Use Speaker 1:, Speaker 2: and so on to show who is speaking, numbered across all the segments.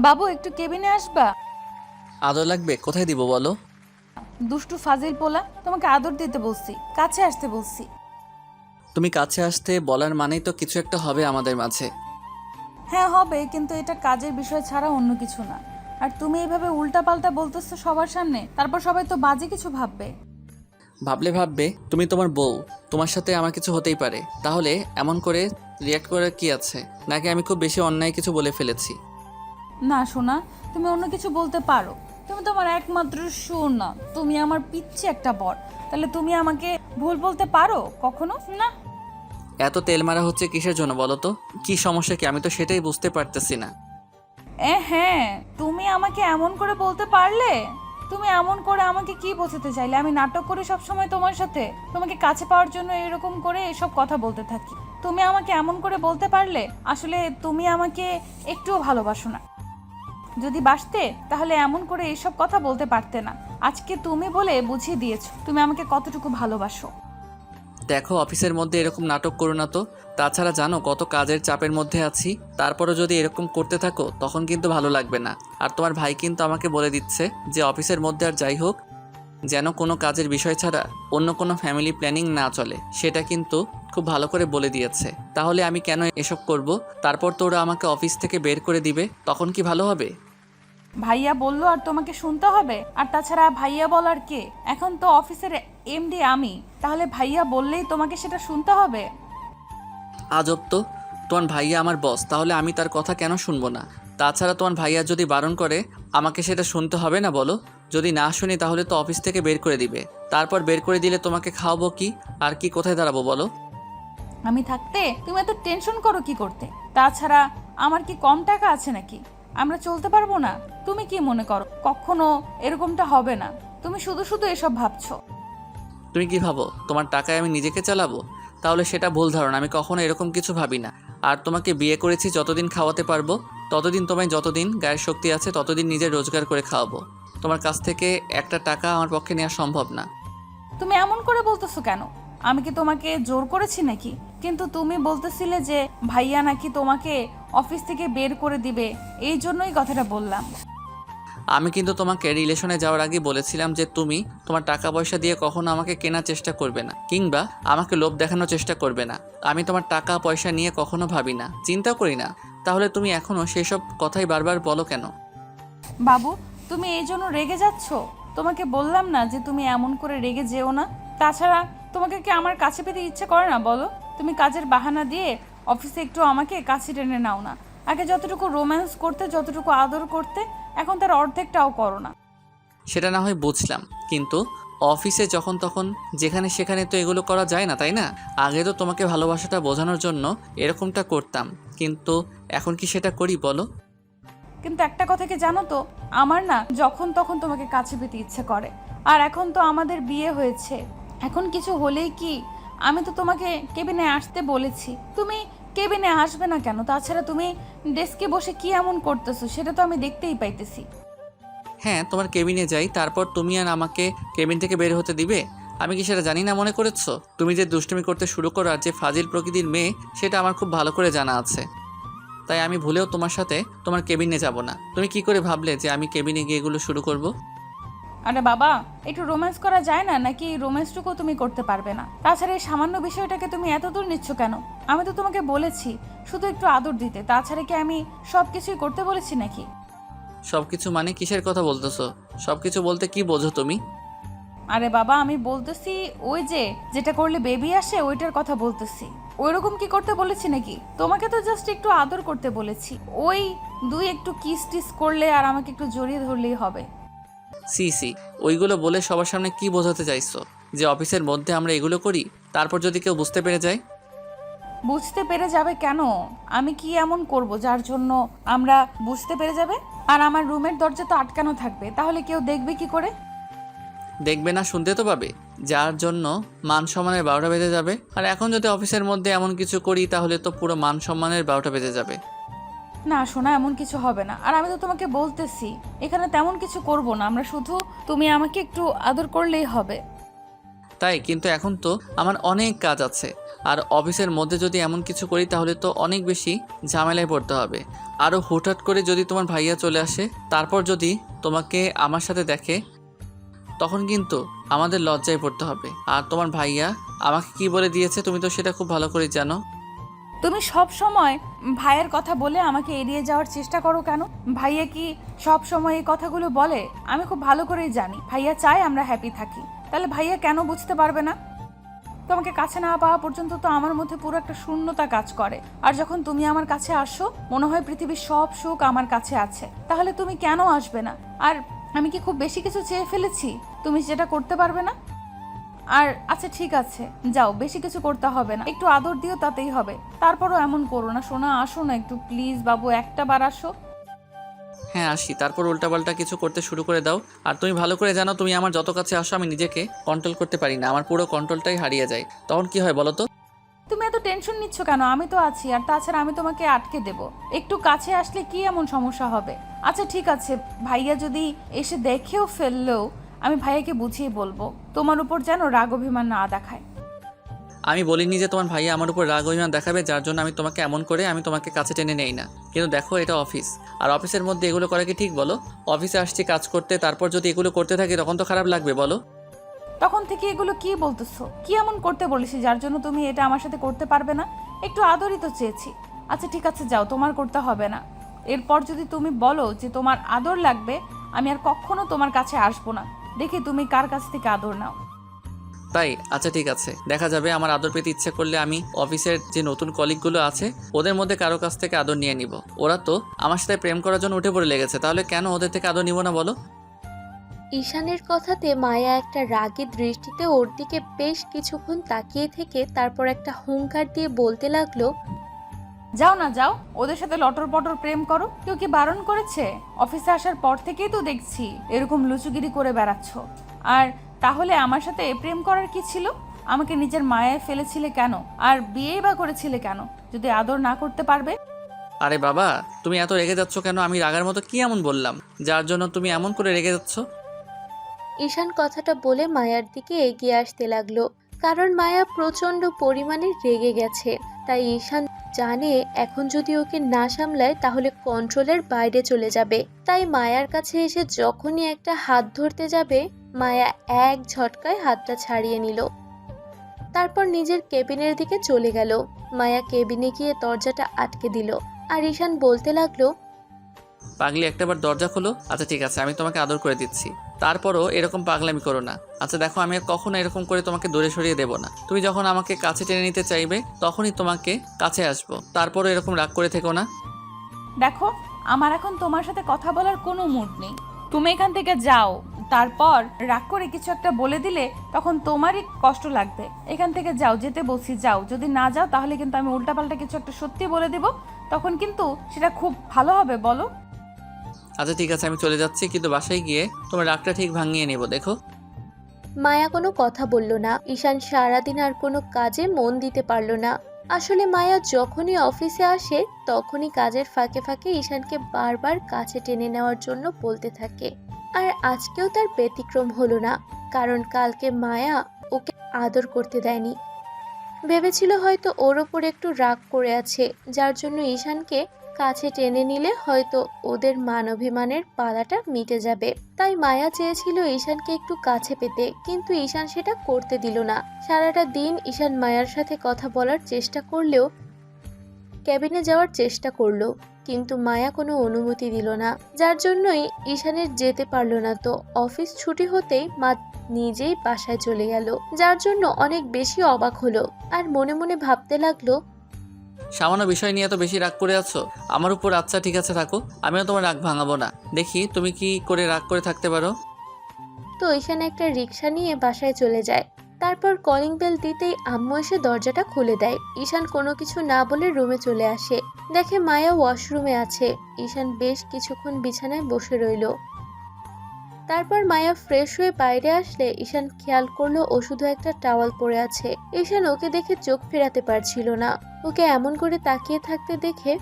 Speaker 1: বাবু একটু কেবিনে আসবা?
Speaker 2: আদর লাগবে? কোথায় দিব বলো?
Speaker 1: দুষ্টু ফাজিল পোলা তোমাকে আদর দিতে বলছি কাছে আসতে বলছি।
Speaker 2: তুমি কাছে আসতে বলার মানেই তো কিছু একটা হবে আমাদের মাঝে।
Speaker 1: হ্যাঁ হবে কিন্তু এটা কাজের বিষয় ছাড়া অন্য কিছু না। আর তুমি এইভাবে উল্টাপাল্টা বলতেছো সবার সামনে তারপর সবাই তো বাজে কিছু ভাববে।
Speaker 2: ভাবলে ভাববে তুমি তোমার বউ তোমার সাথে আমার কিছু হতেই পারে। তাহলে এমন করে রিয়াক্ট করার কি আছে? নাকি আমি খুব বেশি অন্যায় কিছু বলে ফেলেছি?
Speaker 1: না শোনা তুমি অন্য কিছু বলতে পারো। তুমি তো আমার একমাত্র না তুমি আমার পিচ্ছি একটা বর। তাহলে তুমি আমাকে ভুল বলতে পারো কখনো? না।
Speaker 2: এত তেল মারা হচ্ছে কিসের জন্য বলো তো? কি সমস্যা কি? আমি তো সেটাই বুঝতে পারতেছি না।
Speaker 1: এ হ্যাঁ তুমি আমাকে এমন করে বলতে পারলে? তুমি এমন করে আমাকে কি বোঝাতে চাইলে? আমি নাটক করি সব সময় তোমার সাথে। তোমাকে কাছে পাওয়ার জন্য এরকম করে এসব কথা বলতে থাকি। তুমি আমাকে এমন করে বলতে পারলে? আসলে তুমি আমাকে একটুও ভালোবাসো না। যদি বাসতে, তাহলে এমন করে এইসব কথা বলতে পারতে না। আজকে তুমি বলে বুঝিয়ে দিয়েছ, তুমি আমাকে কতটুকু ভালোবাসো।
Speaker 2: দেখো, অফিসের মধ্যে এরকম নাটক করো না তো। তাছাড়া জানো, কত কাজের চাপের মধ্যে আছি। তারপরও যদি এরকম করতে থাকো, তখন কিন্তু ভালো লাগবে না। আর তোমার ভাই কিন্তু আমাকে বলে দিচ্ছে যে, অফিসের মধ্যে আর যাই হোক যেন কোনো কাজের বিষয় ছাড়া অন্য কোনো ফ্যামিলি প্ল্যানিং না চলে সেটা কিন্তু খুব ভালো করে বলে দিয়েছে। তাহলে আমি কেন এসব করব? তারপর তো ওরা আমাকে অফিস থেকে বের করে দিবে তখন কি ভালো হবে?
Speaker 1: ভাইয়া বলল আর তোমাকে শুনতে হবে। আর তাছাড়া ভাইয়া বলার কে? এখন তো অফিসের এমডি আমি। তাহলে ভাইয়া বললেই তোমাকে সেটা শুনতে হবে?
Speaker 2: আজব তো। তোমার ভাইয়া আমার বস তাহলে আমি তার কথা কেন শুনব না? তাছাড়া তোমার ভাইয়া যদি বারণ করে আমাকে সেটা শুনতে হবে না বলো? যদি না শুনি তাহলে তো অফিস থেকে বের করে দিবে। তারপর বের করে দিলে তোমাকে খাওয়াবো কি? আর কি কোথায় দাঁড়াবো বলো?
Speaker 1: আমি থাকতে তুমি এত টেনশন করো কি করতে? তাছাড়া আমার কি কম টাকা আছে নাকি? আমরা চলতে পারব না। তুমি কি মনে করো? কখনো এরকমটা হবে না। তুমি শুধু শুধু এসব ভাবছ।
Speaker 2: তুমি কি ভাবো? তোমার টাকায় আমি নিজেকে চালাবো? তাহলে সেটা ভুল ধারণা। আমি কখনো এরকম কিছু ভাবি না। আর তোমাকে বিয়ে করেছি যতদিন খাওয়াতে পারব? ততদিন তোমায় যতদিন গায়ের শক্তি আছে ততদিন নিজে রোজগার করে খাওয়াবো। তোমার কাছ থেকে একটা টাকা আমার পক্ষে নেওয়া সম্ভব না।
Speaker 1: তুমি এমন করে বলতেছো কেন? আমি কি তোমাকে জোর করেছি নাকি? কিন্তু তুমি বলতেছিলে যে ভাইয়া নাকি তোমাকে অফিস থেকে বের করে দিবে। এই জন্যই কথাটা বললাম।
Speaker 2: আমি কিন্তু তোমাকে রিলেশনে যাওয়ার আগে বলেছিলাম যে তুমি তোমার টাকা পয়সা দিয়ে কখনো আমাকে কেনার চেষ্টা করবে না কিংবা আমাকে লোভ দেখানোর চেষ্টা করবে না। আমি তোমার টাকা পয়সা নিয়ে কখনো ভাবি না। চিন্তা করি না। তাহলে তুমি এখনও সেসব কথাই বারবার বলো কেন?
Speaker 1: বাবু তুমি এই জন্য রেগে যাচ্ছ? তোমাকে বললাম না যে তুমি এমন করে রেগে যেও না। তাছাড়া তোমাকে কি আমার কাছে পেতে ইচ্ছে করে না বলো? তুমি কাজের বাহানা দিয়ে অফিসে একটু আমাকে কাছে টেনে নাও না। আগে যতটুকু রোম্যান্স করতে যতটুকু আদর করতে এখন তার অর্ধেকটাও করো না।
Speaker 2: সেটা না হয় বুঝলাম কিন্তু অফিসে যখন তখন যেখানে সেখানে তো এগুলো করা যায় না, তাই না? আগে তো তোমাকে ভালোবাসাটা বোঝানোর জন্য এরকমটা করতাম। কিন্তু এখন কি সেটা করি, বলো?
Speaker 1: কিন্তু একটা কথা কি জানো তো? আমার না যখন তখন তোমাকে কাছে পেতে ইচ্ছে করে। আর এখন তো আমাদের বিয়ে হয়েছে। এখন কিছু হলেই কি আমি তো তোমাকে কেবিনে আসতে বলেছি। তুমি কেবিনে আসবে না কেন? তাছাড়া তুমি ডেস্কে বসে কি এমন করতেছো সেটা তো আমি দেখতেই পাইতেছি।
Speaker 2: হ্যাঁ তোমার কেবিনে যাই, তারপর তুমি আর আমাকে কেবিন থেকে বের হতে দিবে? আমি কি সেটা জানি না মনে করেছ? তুমি যে দুষ্টুমি করতে শুরু করো আর যে ফাজিল প্রকৃতির মেয়ে, সেটা আমার খুব ভালো করে জানা আছে। তাই আমি ভুলেও তোমার সাথে তোমার কেবিনে যাব না। তুমি কি করে ভাবলে যে আমি কেবিনে গিয়ে এগুলো শুরু করব?
Speaker 1: আরে বাবা, একটু রোম্যান্স করা যায় না? নাকি রোম্যান্সটুকু তুমি করতে পারবে না? তাছাড়া এই সামান্য বিষয়টাকে তুমি এত দূর নিচ্ছ কেন? আমি তো তোমাকে বলেছি, শুধু একটু আদর দিতে। তাছাড়া কি আমি সব কিছুই করতে বলেছি নাকি?
Speaker 2: সব কিছু মানে কিসের কথা বলতেছো? সব কিছু বলতে কি বোঝো তুমি?
Speaker 1: আরে বাবা আমি বলতেছি ওই যে যেটা করলে বেবি আসে ওইটার কথা বলতেছি। ওইরকম কি করতে বলেছি নাকি? তোমাকে তো জাস্ট একটু আদর করতে বলেছি। ওই দুই একটু কিস টিস করলে আর আমাকে একটু জড়িয়ে ধরলেই হবে।
Speaker 2: সি সি ওইগুলো বলে সবার সামনে কি বোঝাতে চাইছো? যে অফিসের মধ্যে আমরা এগুলো করি তারপর যদি কেউ বুঝতে পেরে যায়?
Speaker 1: বুঝতে পেরে যাবে কেন? আমি কি এমন করব যার জন্য আমরা বুঝতে পেরে যাবে? আর আমার রুমের দরজা তো আটকানো থাকবে তাহলে কেউ দেখবে কি করে?
Speaker 2: দেখবে না শুনতে তো পাবে। যার জন্য মান সম্মানের বারোটা বেজে যাবে। আর এখন যদি অফিসের মধ্যে এমন কিছু করি তাহলে তো পুরো মান সম্মানের বারোটা বেজে যাবে।
Speaker 1: না শোনা এমন কিছু হবে না। আর আমি তো তোমাকে বলতেছি এখানে তেমন কিছু করব না। আমরা শুধু তুমি আমাকে একটু আদর করলেই হবে।
Speaker 2: তাই কিন্তু এখন তো আমার অনেক কাজ আছে। আর অফিসের মধ্যে যদি এমন কিছু করি, তাহলে তো অনেক বেশি ঝামেলায় পড়তে হবে। আরও হুটহাট করে যদি তোমার ভাইয়া চলে আসে, তারপর যদি তোমাকে আমার সাথে দেখে, তখন কিন্তু আমাদের লজ্জায় পড়তে হবে। আর তোমার ভাইয়া আমাকে কি বলে দিয়েছে, তুমি তো সেটা খুব ভালো করে জানো।
Speaker 1: তুমি সব সময় ভাইয়ের কথা বলে আমাকে এড়িয়ে যাওয়ার চেষ্টা করো কেন? ভাইয়া কি সব সময় এই কথাগুলো বলে? আমি খুব ভালো করেই জানি। ভাইয়া চায় আমরা হ্যাপি থাকি। তাহলে ভাইয়া কেন বুঝতে পারবে না? তোমাকে কাছে না পাওয়া পর্যন্ত তো আমার মধ্যে পুরো একটা শূন্যতা কাজ করে। আর যখন তুমি আমার কাছে আসো, মনে হয় পৃথিবীর সব সুখ আমার কাছে আছে। তাহলে তুমি কেন আসবে না? আর আমি কি খুব বেশি কিছু চেয়ে ফেলেছি? তুমি যেটা করতে পারবে না? আর আচ্ছা ঠিক আছে। যাও, বেশি কিছু করতে হবে না। একটু আদর দিও, তাতেই হবে। তারপরও এমন করো না। সোনা, আসো না একটু, প্লিজ বাবু, একটা বার আসো।
Speaker 2: হ্যাঁ আসি। তারপর উল্টাপাল্টা কিছু করতে শুরু করে দাও। আর তুমি ভালো করে জানো, তুমি আমার যত কাছে আসো, আমি নিজেকে কন্ট্রোল করতে পারি না। আমার পুরো কন্ট্রোলটাই হারিয়ে যায়। তখন কি হয় বলো তো?
Speaker 1: তুমি এত টেনশন নিচ্ছ কেন? আমি তো আছি। আর তাছাড়া আমি তোমাকে আটকে দেব। একটু কাছে আসলে কি এমন সমস্যা হবে? আচ্ছা ঠিক আছে। ভাইয়া যদি এসে দেখেও ফেললেও, আমি ভাইয়াকে বুঝিয়ে বলব। তোমার উপর যেন রাগ অভিমান না দেখায়।
Speaker 2: আমি বলিনি যে তোমার ভাইয়া আমার উপর রাগ অভিমান দেখাবে, যার জন্য আমি তোমাকে এমন করে আমি তোমাকে কাছে টেনে নেই না। কিন্তু দেখো, এটা অফিস। আর অফিসের মধ্যে এগুলো করা কি ঠিক বলো? অফিসে আসছি, কাজ করতে, তারপর যদি এগুলো করতে থাকি তখন তো খারাপ লাগবে, বলো।
Speaker 1: তখন থেকে এগুলো কি বলতেছো? কি এমন করতে বলেছি যার জন্য তুমি এটা আমার সাথে করতে পারবে না? একটু আদরই তো চেয়েছি। আচ্ছা ঠিক আছে, যাও, তোমার করতে হবে না। এরপর যদি তুমি বলো যে তোমার আদর লাগবে, আমি আর কখনো তোমার কাছে আসব না। দেখি তুমি কার কাছ থেকে আদর নাও।
Speaker 2: তাই আচ্ছা ঠিক আছে। দেখা যাবে আমার আদর পেতে ইচ্ছে করলে আমি অফিসের যে নতুন কলিগগুলো আছে ওদের মধ্যে কারও কাছ থেকে আদর নিয়ে নিব। ওরা তো আমার সাথে প্রেম করার জন্য উঠে পড়ে লেগেছে তাহলে কেন ওদের থেকে আদর নিব না বলো?
Speaker 3: ঈশানের কথাতে মায়া একটা রাগী দৃষ্টিতে ওর দিকে বেশ কিছুক্ষণ তাকিয়ে থেকে তারপর একটা হুঙ্কার দিয়ে বলতে লাগল
Speaker 1: যাও না যাও। ওদের সাথে লটর পটর প্রেম করো। কেউ কি বারণ করেছে? অফিসে আসার পর থেকেই তো দেখছি এরকম লুচুগিরি করে বেড়াচ্ছ। আর তাহলে আমার সাথে প্রেম করার কি ছিল? আমাকে নিজের মায়ায় ফেলেছিলে কেন? আর বিয়েই বা করেছিলে কেন? যদি আদর না করতে পারবে?
Speaker 2: আরে বাবা তুমি এত রেগে যাচ্ছ কেন? আমি রাগার মতো কি এমন বললাম? যার জন্য তুমি এমন করে রেগে যাচ্ছ?
Speaker 3: ঈশান কথাটা বলে মায়ার দিকে এগিয়ে আসতে লাগল। কারণ মায়া প্রচণ্ড পরিমাণে রেগে গেছে তাই ঈশান জানে এখন যদি ওকে না সামলায় তাহলে কন্ট্রোলের বাইরে চলে যাবে। তাই মায়ার কাছে এসে যখনই একটা হাত ধরতে যাবে, মায়া এক ঝটকায় হাতটা ছাড়িয়ে নিল। তারপর নিজের কেবিনের দিকে চলে গেল। মায়া কেবিনে গিয়ে দরজাটা আটকে দিল আর ঈশান বলতে লাগল,
Speaker 2: পাগলি, একটাবার দরজা খোলো। আচ্ছা ঠিক আছে, আমি তোমাকে আদর করে দিচ্ছি। তারপরও এরকম পাগলামি করো না। আচ্ছা দেখো, আমি আর কখনো এরকম করে তোমাকে দূরে সরিয়ে দেবো না। তুমি যখন আমাকে কাছে টেনে নিতে চাইবে, তখনই তোমাকে কাছে আসব। তারপরও এরকম রাগ করে থেকো না।
Speaker 1: দেখো, আমার এখন তোমার সাথে কথা বলার কোনো মুড নেই। তুমি এখান থেকে যাও, তারপর রাগ করে কিছু একটা বলে দিলে তখন তোমারই কষ্ট লাগবে। এখান থেকে যাও, যেতে বলছি, যাও। যদি না যাও, তাহলে কিন্তু আমি উল্টাপাল্টা কিছু একটা সত্যি বলে দিব। তখন কিন্তু সেটা খুব ভালো হবে, বলো।
Speaker 2: আচ্ছা ঠিক আছে, আমি চলে যাচ্ছি, কিন্তু বাসায় গিয়ে তোমার রাগটা ঠিক ভাঙিয়ে নেব, দেখো।
Speaker 3: মায়া কোনো কথা বলল না। ঈশান সারাদিন আর কোনো কাজে মন দিতে পারল না। আসলে মায়া যখনই অফিসে আসে, তখনই কাজের ফাঁকে ফাঁকে ঈশানকে বারবার কাছে টেনে নেওয়ার জন্য বলতে থাকে। আর আজকেও তার ব্যতিক্রম হলো না, কারণ কালকে মায়া ওকে আদর করতে দেয়নি। ভেবেছিল হয়তো ওর ওপর একটু রাগ করে আছে, যার জন্য ঈশানকে কাছে টেনে নিলে হয়তো ওদের মানবিমানের পালাটা মিটে যাবে। তাই মায়া চেয়েছিল ঈশানকে একটু কাছে পেতে, কিন্তু ঈশান সেটা করতে দিল না। সারাটা দিন ঈশান মায়ার সাথে কথা বলার চেষ্টা করলেও ক্যাবিনে যাওয়ার চেষ্টা করল, কিন্তু মায়া কোনো অনুমতি দিল না। যার জন্যই ঈশানের যেতে পারল না তো। অফিস ছুটি হতেই মা নিজেই বাসায় চলে গেল। যার জন্য অনেক বেশি অবাক হলো। আর মনে মনে ভাবতে লাগল
Speaker 2: সামান্য বিষয় নিয়ে এত বেশি রাগ করে আছো? আমার উপর আচ্ছা ঠিক আছে, থাকো। আমিও তোমার রাগ ভাঙাবো না। দেখি, তুমি কি করে রাগ করে থাকতে পারো?
Speaker 3: তো ঈশান একটা রিক্সা নিয়ে বাসায় চলে যায়। তারপর কলিং বেল দিতেই আম্মু এসে দরজাটা খুলে দেয়। ঈশান কোনো কিছু না বলে রুমে চলে আসে। দেখে মায়া ওয়াশরুমে আছে। ঈশান বেশ কিছুক্ষণ বিছানায় বসে রইল। তারপর মায়া ফ্রেশ হয়ে বাইরে আসলে ঈশান খেয়াল করল ও শুধু একটা টাওয়াল পরে আছে। ঈশান ওকে দেখে চোখ ফেরাতে পারছিল না। ওকে এমন করে তাকিয়ে থাকতে দেখে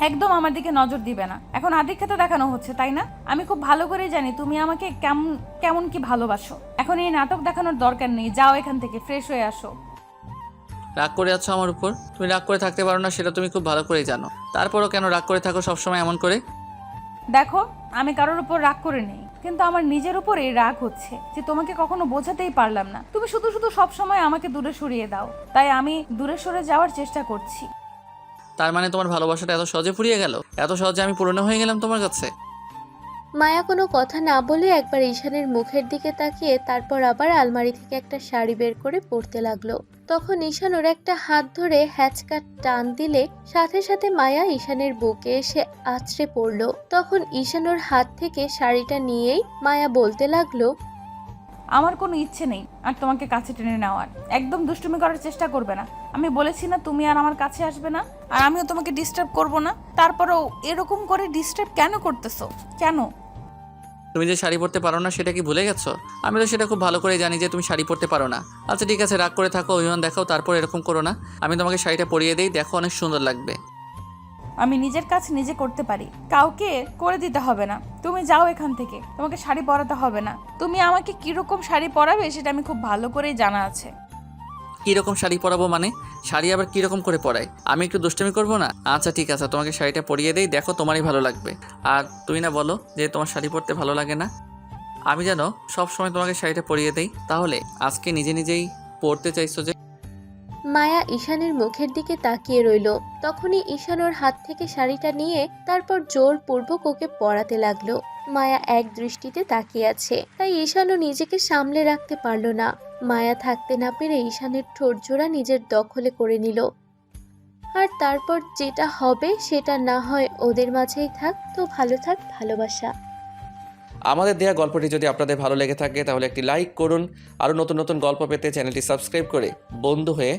Speaker 1: একদম আমার দিকে নজর দিবে না। এখন আদিক্ষেতা দেখানো হচ্ছে তাই না? আমি খুব ভালো করেই জানি তুমি আমাকে কেমন কেমন কি ভালোবাসো। এখন এই নাটক দেখানোর দরকার নেই যাও এখান থেকে ফ্রেশ হয়ে আসো।
Speaker 2: রাগ করে আছো আমার উপর? তুমি রাগ করে থাকতে পারো না সেটা তুমি খুব ভালো করেই জানো। তারপরও কেন রাগ করে থাকো সবসময় এমন করে?
Speaker 1: দেখো আমি কারোর উপর রাগ করে নেই। কিন্তু আমার নিজের উপরেই রাগ হচ্ছে যে তোমাকে কখনো বোঝাতেই পারলাম না। তুমি শুধু শুধু সব সময় আমাকে দূরে সরিয়ে দাও। তাই আমি দূরে সরে যাওয়ার চেষ্টা করছি।
Speaker 2: তার মানে তোমার ভালোবাসাটা এত সহজে ফুরিয়ে গেল? এত সহজে আমি পুরনো হয়ে গেলাম তোমার কাছে?
Speaker 3: মায়া কোনো কথা না বলে একবার ঈশানের মুখের দিকে তাকিয়ে তারপর আবার আলমারি থেকে একটা শাড়ি বের করে পরতে লাগল। তখন ঈশান ওর একটা হাত ধরে হ্যাচকাট টান দিলে সাথে সাথে মায়া ঈশানের বুকে এসে আছড়ে পড়ল। তখন ঈশান ওর হাত থেকে শাড়িটা নিয়েই মায়া বলতে লাগল,
Speaker 1: আমার কোনো ইচ্ছে নেই আর তোমাকে কাছে টেনে নেওয়ার। একদম দুষ্টুমি করার চেষ্টা করবে না। আমি বলেছি না তুমি আর আমার কাছে আসবে না, আর আমিও তোমাকে ডিস্টার্ব করব না। তারপরেও এরকম করে ডিস্টার্ব কেন করতেছো? কেন?
Speaker 2: তুমি যে শাড়ি পরতে পারো না, সেটা কি ভুলে গেছো? আমি তো সেটা খুব ভালো করে জানি যে তুমি শাড়ি পরতে পারো না। আচ্ছা ঠিক আছে, রাগ করে থাকো, অভিমান দেখাও, তারপর এরকম করো না। আমি তোমাকে শাড়িটা পরিয়ে দিই, দেখো অনেক সুন্দর লাগবে।
Speaker 1: আমি নিজের কাজ নিজে করতে পারি। কাউকে করে দিতে হবে না। তুমি যাও এখান থেকে। তোমাকে শাড়ি পরাতে হবে না। তুমি আমাকে কীরকম শাড়ি পরাবে, সেটা আমি খুব ভালো করেই জানা আছে।
Speaker 2: কীরকম শাড়ি পরাবো মানে? শাড়ি আবার কীরকম করে পরাই আমি একটু দুষ্টমি করব না? আচ্ছা ঠিক আছে, তোমাকে শাড়িটা পরিয়ে দেই, দেখো তোমারই ভালো লাগবে। আর তুমি না বলো যে তোমার শাড়ি পরতে ভালো লাগে না? আমি যেন সবসময় তোমাকে শাড়িটা পরিয়ে দেই। তাহলে আজকে নিজে নিজেই পরতে চাইছো যে
Speaker 3: মায়া ঈশানের মুখের দিকে তাকিয়ে রইল। তখনই ঈশান ওর হাত থেকে শাড়িটা নিয়ে তারপর জোরপূর্বক ওকে পরাতে লাগল। মায়া এক দৃষ্টিতে তাকিয়ে আছে। তাই ঈশানও নিজেকে সামলে রাখতে পারল না। মায়া থাকতে না পেরে ঈশানের ঠোঁট জোড়া নিজের দখলে করে নিল। আর তারপর যেটা হবে সেটা না হয় ওদের মাঝেই থাক। তো ভালো থাক, ভালোবাসা।
Speaker 4: আমাদের দেয়া গল্পটি যদি আপনাদের ভালো লেগে থাকে, তাহলে একটি লাইক করুন। আরও নতুন নতুন গল্প পেতে চ্যানেলটি সাবস্ক্রাইব করে বন্ধু হয়ে